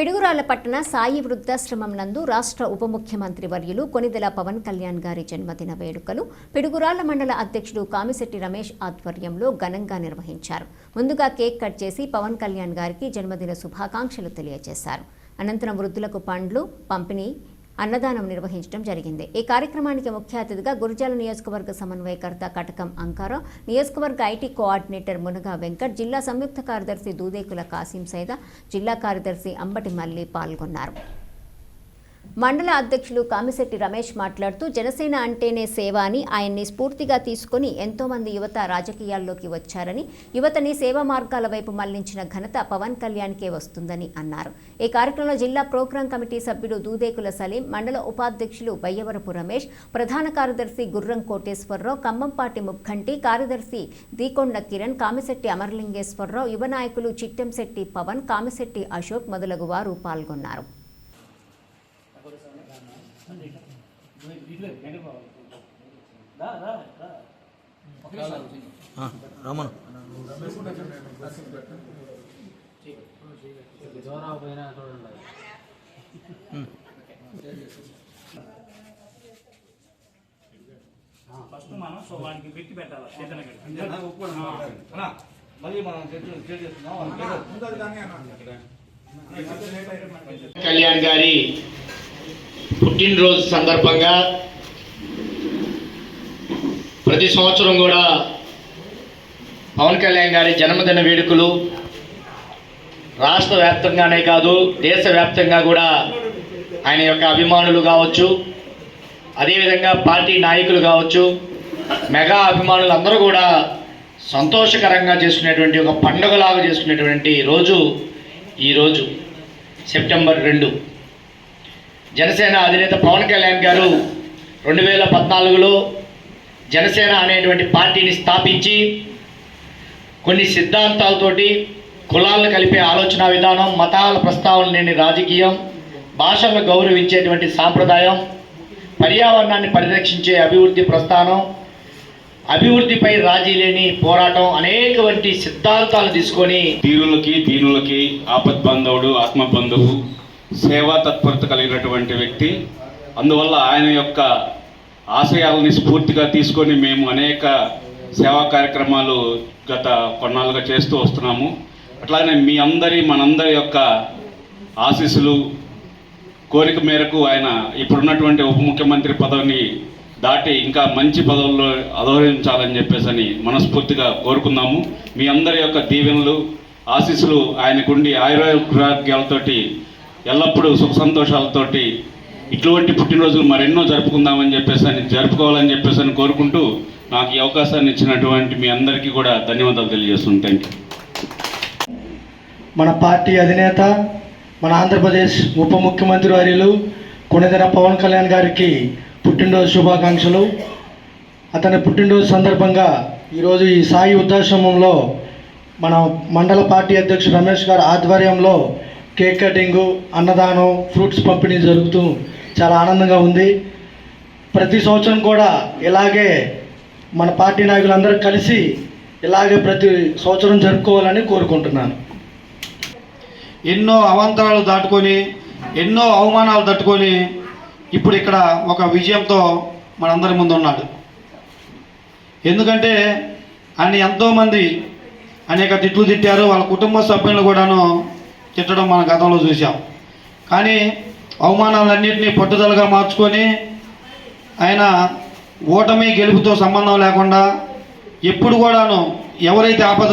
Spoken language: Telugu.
పిడుగురాల పట్టణ సాయి వృద్ధాశ్రమం నందు రాష్ట్ర ఉప ముఖ్యమంత్రి వర్యులు కొనిదెల పవన్ కళ్యాణ్ గారి జన్మదిన వేడుకలు పిడుగురాల మండల అధ్యక్షుడు కామిశెట్టి రమేష్ ఆధ్వర్యంలో ఘనంగా నిర్వహించారు. ముందుగా కేక్ కట్ చేసి పవన్ కళ్యాణ్ గారికి జన్మదిన శుభాకాంక్షలు తెలియజేశారు. అనంతరం వృద్ధులకు పండ్లు పంపిణీ అన్నదానం నిర్వహించడం జరిగింది. ఈ కార్యక్రమానికి ముఖ్య అతిథిగా గురుజాల నియోజకవర్గ సమన్వయకర్త కటకం అంకారం నియోజకవర్గ ఐటీ కోఆర్డినేటర్ మునగా వెంకట్ జిల్లా సంయుక్త కార్యదర్శి దూదేకుల కాసిం సైదా జిల్లా కార్యదర్శి అంబటి మల్లి పాల్గొన్నారు. మండల అధ్యక్షులు కామిశెట్టి రమేష్ మాట్లాడుతూ జనసేన అంటేనే సేవ అని ఆయన్ని స్ఫూర్తిగా తీసుకుని ఎంతోమంది యువత రాజకీయాల్లోకి వచ్చారని యువతని సేవా మార్గాల వైపు మళ్ళించిన ఘనత పవన్ కళ్యాణ్కే వస్తుందని అన్నారు. ఈ కార్యక్రమంలో జిల్లా ప్రోగ్రాం కమిటీ సభ్యుడు దూదేకుల సలీం మండల ఉపాధ్యక్షులు బయ్యవరపు రమేష్ ప్రధాన కార్యదర్శి గుర్రం కోటేశ్వరరావు ఖమ్మంపాటి ముఖంటి కార్యదర్శి దీకొండ కిరణ్ కామిశెట్టి అమరలింగేశ్వరరావు యువ నాయకులు చిట్టంశెట్టి పవన్ కామిశెట్టి అశోక్ మొదలగు వారు పాల్గొన్నారు. రమణ దూరం పోయినా చూడండి ఫస్ట్ మనం సో వాడికి పెట్టి పెట్టాలి చేతన మళ్ళీ మనం చేస్తున్నాం కళ్యాణ్ గారి పుట్టినరోజు సందర్భంగా ప్రతి సంవత్సరం కూడా పవన్ కళ్యాణ్ గారి జన్మదిన వేడుకలు రాష్ట్ర వ్యాప్తంగానే కాదు దేశవ్యాప్తంగా కూడా ఆయన యొక్క అభిమానులు కావచ్చు అదేవిధంగా పార్టీ నాయకులు కావచ్చు మెగా అభిమానులు అందరూ కూడా సంతోషకరంగా చేసుకునేటువంటి ఒక పండుగలాగా చేసుకునేటువంటి రోజు ఈరోజు సెప్టెంబర్ రెండు. జనసేన అధినేత పవన్ కళ్యాణ్ గారు రెండు వేల పద్నాలుగులో జనసేన అనేటువంటి పార్టీని స్థాపించి కొన్ని సిద్ధాంతాలతోటి కులాలను కలిపే ఆలోచన విధానం మతాల ప్రస్తావన లేని రాజకీయం భాషలను గౌరవించేటువంటి సాంప్రదాయం పర్యావరణాన్ని పరిరక్షించే అభివృద్ధి ప్రస్థానం అభివృద్ధిపై రాజీ లేని పోరాటం అనేక వంటి సిద్ధాంతాలు తీసుకొని తీరులకి దీనులకి ఆపద్బంధవుడు ఆత్మబంధువు సేవా తత్పరత కలిగినటువంటి వ్యక్తి. అందువల్ల ఆయన యొక్క ఆశయాలని స్ఫూర్తిగా తీసుకొని మేము అనేక సేవా కార్యక్రమాలు గత కొన్నాళ్ళుగా చేస్తూ వస్తున్నాము. అట్లానే మీ అందరి మనందరి యొక్క ఆశీస్సులు కోరిక మేరకు ఆయన ఇప్పుడున్నటువంటి ఉప ముఖ్యమంత్రి పదవిని దాటి ఇంకా మంచి పదవుల్లో అధోరించాలని చెప్పేసి మనస్ఫూర్తిగా కోరుకుందాము. మీ అందరి యొక్క దీవెనలు ఆశీస్సులు ఆయనకుండి ఆయుర్వేదాలతోటి ఎల్లప్పుడూ సుఖ సంతోషాలతోటి ఇటువంటి పుట్టినరోజులు మరెన్నో జరుపుకుందామని చెప్పేసి అని జరుపుకోవాలని చెప్పేసి అని కోరుకుంటూ నాకు ఈ అవకాశాన్ని ఇచ్చినటువంటి మీ అందరికీ కూడా ధన్యవాదాలు తెలియజేస్తున్నాను. థ్యాంక్ యూ మన పార్టీ అధినేత మన ఆంధ్రప్రదేశ్ ఉప ముఖ్యమంత్రి వర్యులు కొనిదర పవన్ కళ్యాణ్ గారికి పుట్టినరోజు శుభాకాంక్షలు. అతని పుట్టినరోజు సందర్భంగా ఈరోజు ఈ సాయి వృద్ధాశ్రమంలో మన మండల పార్టీ అధ్యక్షుడు రమేష్ గారి ఆధ్వర్యంలో కేక్ కటింగు అన్నదానం ఫ్రూట్స్ పంపిణీ జరుగుతూ చాలా ఆనందంగా ఉంది. ప్రతి సంవత్సరం కూడా ఇలాగే మన పార్టీ నాయకులందరూ కలిసి ఇలాగే ప్రతి సంవత్సరం జరుపుకోవాలని కోరుకుంటున్నాను. ఎన్నో అవాంతరాలు దాటుకొని ఎన్నో అవమానాలు తట్టుకొని ఇప్పుడు ఇక్కడ ఒక విజయంతో మనందరి ముందు ఉన్నాడు ఎందుకంటే ఆయన ఎంతోమంది అనేక తిట్లు తిట్టారు వాళ్ళ కుటుంబ సభ్యులను కూడాను తిట్టడం మన గతంలో చూసాం కానీ అవమానాలన్నింటినీ పట్టుదలగా మార్చుకొని ఆయన ఓటమి గెలుపుతో సంబంధం లేకుండా ఎప్పుడు కూడాను ఎవరైతే ఆపద